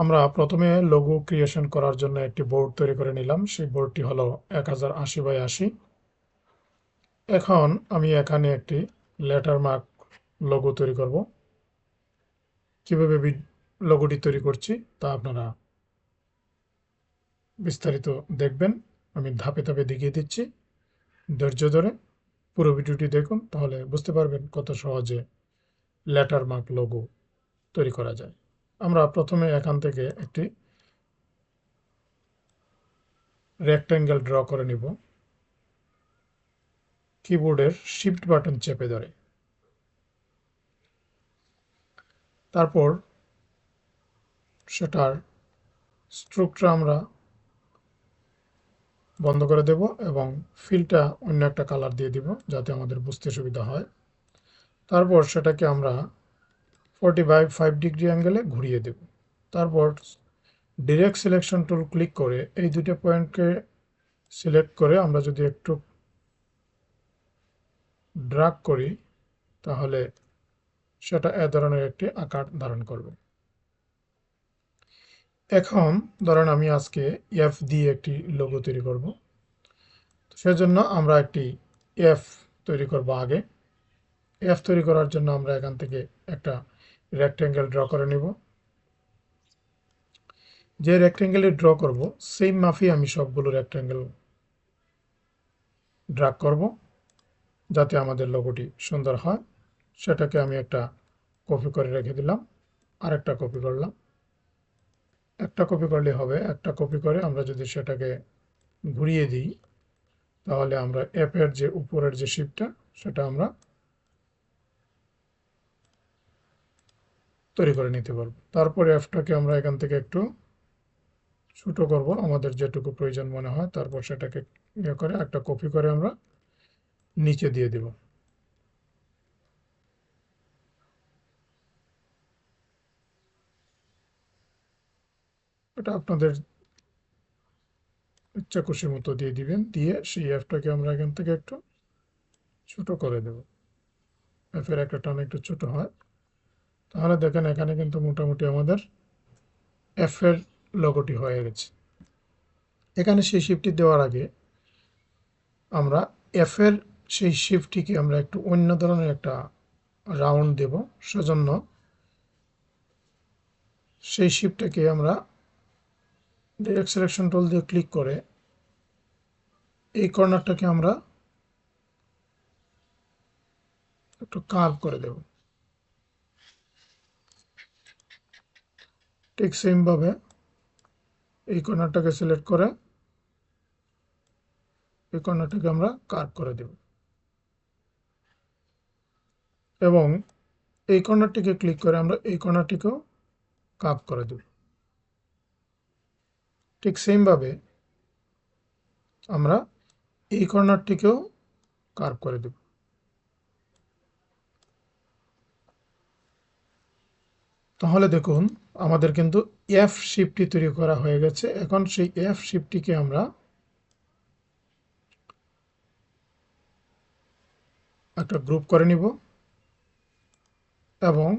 আমরা প্রথমে লঘু ক্রিয়েশন করার জন্য একটি বোর্ড তৈরি করে নিলাম। সেই বোর্ডটি হলো এক হাজার আশি বাই আশি। এখন আমি এখানে একটি লেটার মার্ক লোগো তৈরি করব। কীভাবে লোগোটি তৈরি করছি তা আপনারা বিস্তারিত দেখবেন। আমি ধাপে ধাপে দেখিয়ে দিচ্ছি। ধৈর্য ধরে পুরো ভিডিওটি দেখুন, তাহলে বুঝতে পারবেন কত সহজে লেটার মার্ক লোগো তৈরি করা যায়। আমরা প্রথমে এখান থেকে একটি রেক্ট্যাঙ্গেল ড্র করে নিব। কিবোর্ডের শিফট বাটন চেপে ধরে। তারপর সেটার স্ট্রোকটা আমরা বন্ধ করে দেব এবং ফিলটা অন্য একটা কালার দিয়ে দিব যাতে আমাদের বুঝতে সুবিধা হয়। তারপর সেটাকে আমরা ফর্টি ফাইভ ফাইভ ডিগ্রি অ্যাঙ্গেলে ঘুরিয়ে দেব। তারপর ডিরেক্ট সিলেকশন টুল ক্লিক করে এই দুটো পয়েন্টকে সিলেক্ট করে আমরা যদি একটু ড্রাগ করি, তাহলে সেটা এ ধরনের একটি আকার ধারণ করবে। এখন ধরেন আমি আজকে এফ দিয়ে একটি লোগো তৈরি করব। সেজন্য আমরা একটি এফ তৈরি করব আগে। এফ তৈরি করার জন্য আমরা এখান থেকে একটা রেক্ট্যাঙ্গেল ড্র করে নেব। যে রেক্ট্যাঙ্গেলে ড্র করব সেই মাফি আমি সবগুলো রেক্ট্যাঙ্গেল ড্রাগ করব, যাতে আমাদের লোগোটি সুন্দর হয়। সেটাকে আমি একটা কপি করে রেখে দিলাম আর একটা কপি করলাম। একটা কপি করলে হবে, একটা কপি করে আমরা যদি সেটাকে ঘুরিয়ে দিই, তাহলে আমরা অ্যাপের যে উপরের যে শিপটা সেটা আমরা তৈরি করে নিতে পারব। তারপরে অ্যাপটাকে আমরা এখান থেকে একটু ছোটো করব। আমাদের যেটুকু প্রয়োজন মনে হয়, তারপর সেটাকে ইয়ে করে, একটা কপি করে আমরা নিচে দিয়ে দেব। এটা আপনাদের ইচ্ছা খুশি মতো দিয়ে দিবেন। দিয়ে সেই অ্যাপটাকে আমরা এখান থেকে একটু ছোট করে দেব। অ্যাপের একটা টান একটু ছোট হয়। তাহলে দেখেন এখানে কিন্তু মোটামুটি আমাদের অ্যাপের লোগোটি হয়ে গেছে। এখানে সেই শিফটটি দেওয়ার আগে আমরা এফের সেই শিফটটিকে আমরা একটু অন্য ধরনের একটা রাউন্ড দেব। সেজন্য সেই শিফটটাকে আমরা ডিরেক্ট সিলেকশন টুল দিয়ে ক্লিক করে এই কর্নারটাকে আমরা একটু কার্ভ করে দেব। ঠিক সেমভাবে এই কর্নারটাকে সিলেক্ট করে এই কর্নারটাকে আমরা কার্ভ করে দেব। এবং এই কর্নারটিকে ক্লিক করে আমরা এই কর্নারটিকেও কার্ভ করে দেব। ঠিক সেমভাবে আমরা এই কর্নারটিকেও কার্ভ করে দেব। তাহলে দেখুন আমাদের কিন্তু এফ শিপটি তৈরি করা হয়ে গেছে। এখন সেই এফ শিপটিকে আমরা একটা গ্রুপ করে নিব এবং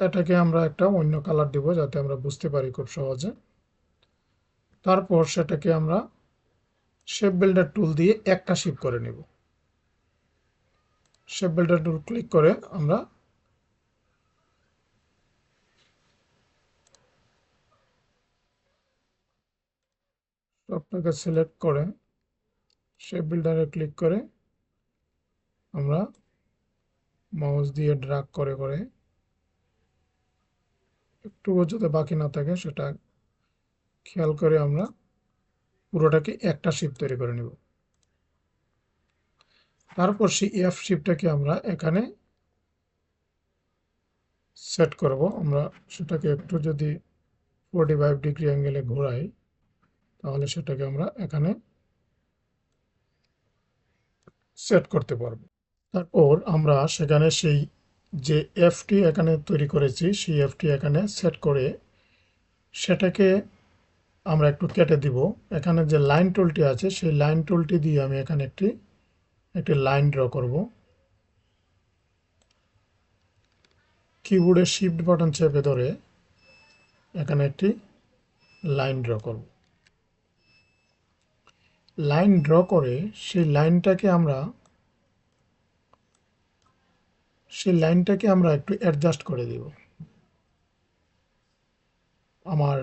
এটাকে আমরা একটা অন্য কালার দিব যাতে আমরা বুঝতে পারি খুব সহজে। তারপর সেটাকে আমরা শেপ বিল্ডার টুল দিয়ে একটা শিপ করে নিব। শেপ বিল্ডার টুল ক্লিক করে আমরা সবটাকে সিলেক্ট করে শেপ বিল্ডারে ক্লিক করে আমরা মাউস দিয়ে ড্রাগ করে করে একটুও যাতে বাকি না থাকে সেটা খেয়াল করে আমরা পুরোটাকে একটা শিপ তৈরি করে নেব। তারপর সেই এফ শিপটাকে আমরা এখানে সেট করব। আমরা সেটাকে একটু যদি ফোরটি ফাইভ ডিগ্রি অ্যাঙ্গেলে ঘোরাই তাহলে সেটাকে আমরা এখানে সেট করতে পারব। তারপর আমরা সেখানে সেই যে এফটি এখানে তৈরি করেছি, সেই এফটি এখানে সেট করে সেটাকে আমরা একটু কেটে দিব। এখানে যে লাইন টুলটি আছে, সেই লাইন টুলটি দিয়ে আমি এখানে একটি একটি লাইন ড্র করব। কিবোর্ডে শিফট বাটন চেপে ধরে এখানে একটি লাইন ড্র করব। লাইন ড্র করে সেই লাইনটাকে আমরা, সেই লাইনটাকে আমরা একটু অ্যাডজাস্ট করে দেব। আমার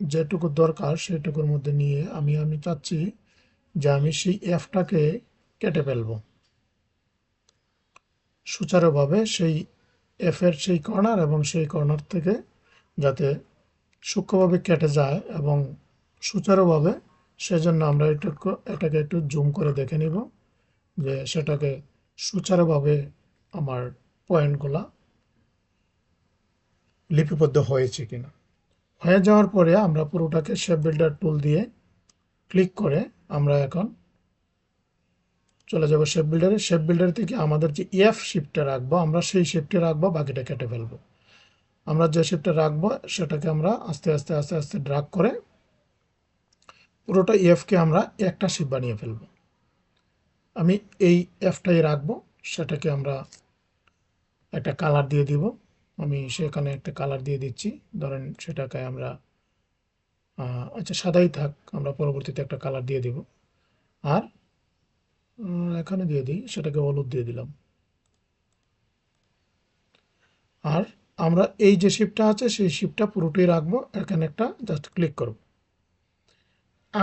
যেটুকু দরকার সেটুকুর মধ্যে নিয়ে আমি আমি চাচ্ছি যে আমি সেই এফটাকে কেটে ফেলব। সুচারুভাবে সেই এফের সেই কর্নার এবং সেই কর্নার থেকে যাতে সূক্ষ্মভাবে কেটে যায় এবং সুচারুভাবে, সেজন্য আমরা একটু এটাকে একটু জুম করে দেখে নিব যে সেটাকে সুচারুভাবে আমার পয়েন্টগুলা লিপিবদ্ধ হয়েছে কিনা। হয়ে যাওয়ার পরে আমরা পুরোটাকে শেপ বিল্ডার টুল দিয়ে ক্লিক করে আমরা এখন চলে যাব শেপ বিল্ডারে শেপ বিল্ডার থেকে আমাদের যে এফ শিফটে রাখব, আমরা সেই শিফটে রাখব, বাকিটা কেটে ফেলব। আমরা যে শিফটে রাখব, সেটাকে আমরা আস্তে আস্তে আস্তে আস্তে ড্রাগ করে পুরোটা এফকে আমরা একটা শিপ বানিয়ে ফেলব। আমি এই এফটাই রাখব, সেটাকে আমরা একটা কালার দিয়ে দিব। আমি সেখানে একটা কালার দিয়ে দিচ্ছি। ধরেন সেটাকে আমরা আচ্ছা সাদাই থাক, আমরা পরবর্তীতে একটা কালার দিয়ে দিব। আর এখানে দিয়ে দিই, সেটাকে হলুদ দিয়ে দিলাম। আর আমরা এই যে শিপটা আছে, সেই শিপটা পুরোটাই রাখব। এখানে একটা জাস্ট ক্লিক করব।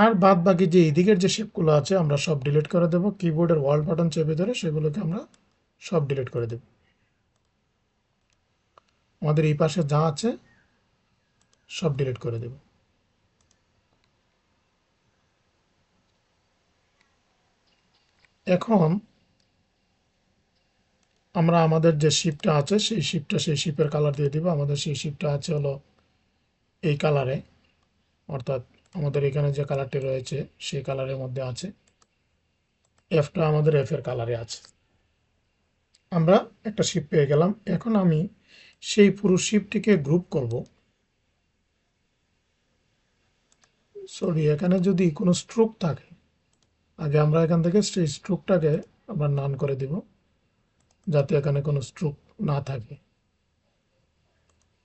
আর বাদ বাকি যে এদিকের যে শেপগুলো আছে, আমরা সব ডিলিট করে দেব। কিবোর্ডের ওয়ার্ল্ড বাটন চেপে ধরে সেগুলোকে আমরা সব ডিলিট করে দেব। আমাদের এই পাশে যা আছে, সব ডিলিট করে দেব। এখন আমরা আমাদের যে শিপটা আছে, সেই শিপটা সেই শিপের কালার দিয়ে দিব। আমাদের সেই শিপটা আছে হলো এই কালারে অর্থাৎ আমাদের এখানে যে কালারটি রয়েছে, সেই কালারের মধ্যে আছে। এফটা আমাদের এফের কালারে আছে। আমরা একটা শিপ পেয়ে গেলাম। এখন আমি সেই পুরো শিপটিকে গ্রুপ করব। সরি এখানে যদি কোনো স্ট্রোক থাকে, আগে আমরা এখান থেকে সেই স্ট্রোকটাকে আমরা নান করে দিব, যাতে এখানে কোনো স্ট্রোক না থাকে।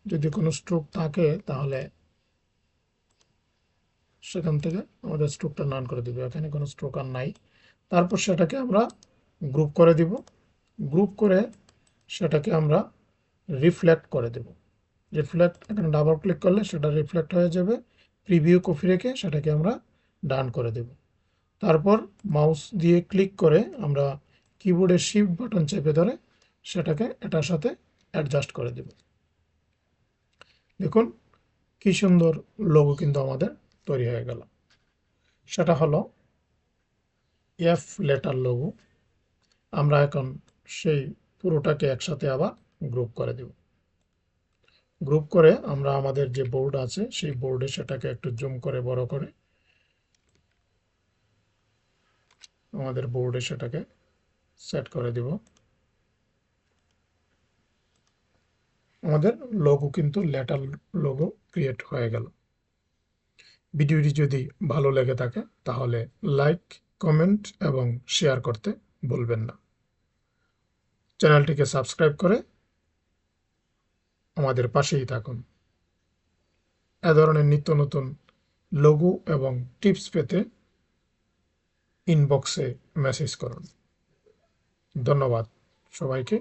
যদি কোনো স্ট্রোক থাকে, তাহলে সেখান থেকে আমাদের স্ট্রোকটা নান করে দিব। এখানে কোনো স্ট্রোক আর নাই। তারপর সেটাকে আমরা গ্রুপ করে দিব। গ্রুপ করে সেটাকে আমরা রিফ্লেক্ট করে দেব। রিফ্লেক্ট এখানে ডাবল ক্লিক করলে সেটা রিফ্লেক্ট হয়ে যাবে। প্রিভিউ কপি রেখে সেটাকে আমরা ডান করে দেব। তারপর মাউস দিয়ে ক্লিক করে আমরা কিবোর্ডের শিফট বাটন চেপে ধরে সেটাকে এটার সাথে অ্যাডজাস্ট করে দেব। দেখুন, কি সুন্দর লোগো কিন্তু আমাদের। তৈরি হয়ে গেল। সেটা হলো এফ লেটার লোগো আমরা এখন সেই পুরোটাকে একসাথে আবার গ্রুপ করে দেব। গ্রুপ করে আমরা আমাদের যে বোর্ড আছে, সেই বোর্ডে সেটাকে একটু জুম করে, বড় করে আমাদের বোর্ডে সেটাকে সেট করে দিব। আমাদের লোগো কিন্তু লেটার লোগো ক্রিয়েট হয়ে গেল। ভিডিওটি যদি ভালো লেগে থাকে, তাহলে লাইক কমেন্ট এবং শেয়ার করতে ভুলবেন না। চ্যানেলটিকে সাবস্ক্রাইব করে আমাদের পাশেই থাকুন। এ ধরনের নিত্য নতুন লঘু এবং টিপস পেতে ইনবক্সে মেসেজ করুন। ধন্যবাদ সবাইকে।